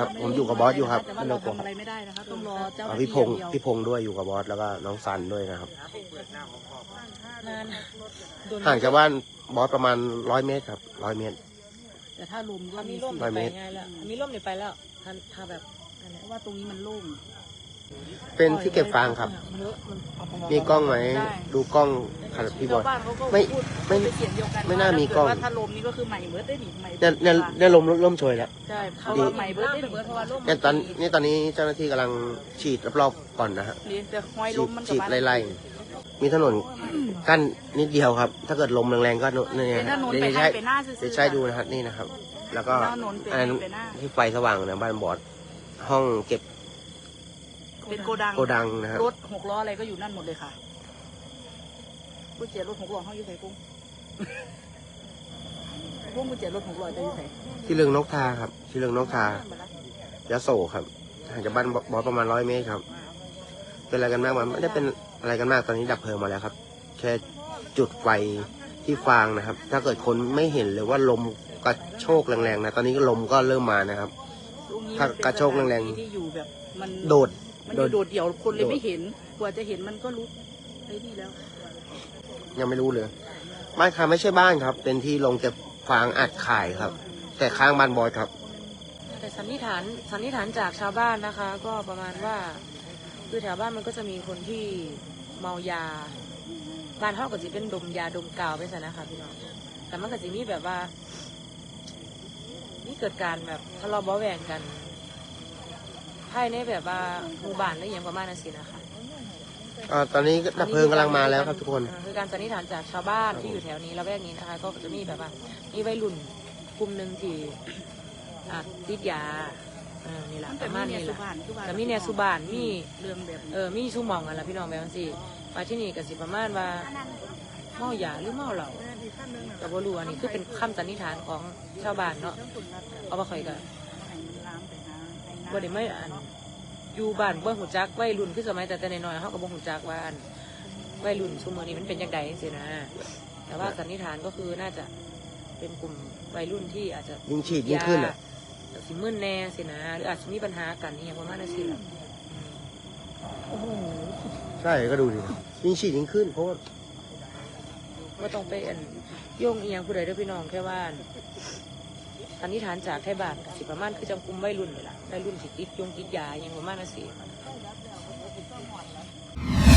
ครับผมอยู่กับบอสอยู่ครับแต่ว่าไม่เราต้องกลัวทำอะไรไม่ได้นะคะต้องรอเจ้าหอ่าน้าที่พี่พงศ์อย่างเดียวพี่พงศ์ด้วยอยู่กับบอสแล้วก็น้องซันด้วยนะครับนานโดนห่างจากบ้านบอสประมาณร้อยเมตรครับร้อยเมตร แต่ถ้าลมก็ถ้ามีมีร่มสิทธิ์ร้อยไปเมตรง่ายแล้วมีร่มเนี่ยไปแล้วถ้าถ้าแบบนั่นแหเพละราะว่าตรงนี้มันโล่ง เป็นที่เก็บฟางครับมันเลอะมันเอาไปมีกล้องไหมได้ดูกล้องครับพี่บอสชาวบ้านเขาก็ไม่พูดไม่เป็นเสียงเดียวกันไม่น่ามีว่กล้องถ้าเดว่าถ้าลมนี่ก็คือใหม่เบิร์ดได้ดิใหม่เนี่ยเนี่ยเนี่ยลมเริ่มโชยแล้ว ใช่เพราะว่าใหม่เบิร์ดได้ดิเพราะว่าร่มเนี่ยตอนนี่ตอนนี้เจ้าหน้าที่กำลังฉีดรอบๆก่อนนะฮะเรียนแต่ห้อยลฉีมดมันฉีดกับไล่ๆ มีถนนกั้นนิดเดียวครับ ถ้าเกิดลมแรงๆก็เนี่ยเป็นถนนเดี๋ยวไปจะให้ใช้ไปหน้าซื่อๆ เดี๋ยวใช้ดูนะครับนี่นะครับ แล้วก็ถนนไปอันนั้นไปหน้า ที่ไฟสว่างนะบ้านบอสห้องเก็บ เป็นโกดังโกดังนะครับ รถหกล้ออะไรก็อยู่นั่นหมดเลยค่ะผู้เจียรถหกล้อเขาอยู่ไหนกุ้งพวกผู้เจียรถหกล้อจะอยู่ไหนที่เรืองนกทาครับ ที่เรืองนกทายะโสครับห่างจากบ้านบอสประมาณร้อยเมตรครับ เป็นอะไรกันมากมันไม่ได้เป็นอะไรกันมากตอนนี้ดับเพลิงมาแล้วครับ แค่จุดไฟที่ฟางนะครับ ถ้าเกิดคนไม่เห็นหรือว่าลมกระโชกแรงๆนะ ตอนนี้ก็ลมก็เริ่มมานะครับตรงนี้ถ้ามันเป็นกระโชกแรงๆสถานที่ที่อยู่แบบมันโดด มันอยู่โดโดดดเดี่ยวคนเลยโดดไม่เห็น กว่าจะเห็นมันก็รู้ไอ้นี่แล้ว ยังไม่รู้เลยบ้านค่ะไม่ใช่บ้านครับ เป็นที่ลงเก็บฟางอัดขายครับ แต่ข้างบ้านบอสครับ แต่สันนิษฐานสันนิษฐานจากชาวบ้านนะคะ ก็ประมาณว่าคือแถวบ้านมันก็จะมีคนที่เมายาบ้านเท่ากับจะเป็นดมยาดมกาวไปซะนะคะพี่น้องแต่มันก็จะมีแบบว่านี่เกิดการแบบทะเลาะเบาะแหวงกัน ภายในแบบว่าหมู่บ้านหรืออย่างประมาณนั้นสินะคะอ่าตอนนี้ดับเพลิงกำลังมาแล้วครับทุกคน อ่าคือการสันนิษฐานจากชาวบ้านที่อยู่แถวนี้ละแวกนี้นะคะ ก็จะมีแบบว่ามีวัยรุ่นกลุ่มหนึ่งที่อะติดยาเออนี่แหละมันปแต่ระมีมาณเนี่ยนี้แหสุละบานสุบานแต่มีเนี่ยสุบานมี เรื่องแบบนี้เออมีชูหมองกันละพี่น้องแบบนั้นสิมาที่นี่ก็สิประมาณว่าเมายาหรือเมาเหล้าแต่บ่รู้อันนี้คือเป็นคำสันนิษฐานของชาวบ้านเนาะเอาว่าคอยก็ บ่ได้ไม่อันอยู่บ้านบ่หูจักวัยรุ่นคือสมัยแต่แต่น้อยๆเขาก็บ่หูจักว่าอันวัยรุ่นซุมื้อนี้มันเป็นจังไดจังซี่นะแต่ว่าสันนิษฐานก็คือน่าจะเป็นกลุ่มวัยรุ่นที่อาจจะยิ่งฉีดยิ่งขึ้นอะยาสิมึนแน่สินะหรืออาจจะมีปัญหากันอหย่างประมาณนั้นสิล่ะอืมใช่ก็ดูดิยิ่งฉีดยิ่งขึ้นเพราะว่าว่าต้องไปอันโยงเอียงผู้ใดเด้วยพี่น้องแค่ว่า สันนิษฐานจากแทยบานก็สิประมาณคือจำกุมไม่รุ่นเลยล่ะไม่รุ่นสิติดยงติดยาอย่างประมาณนั้นสิ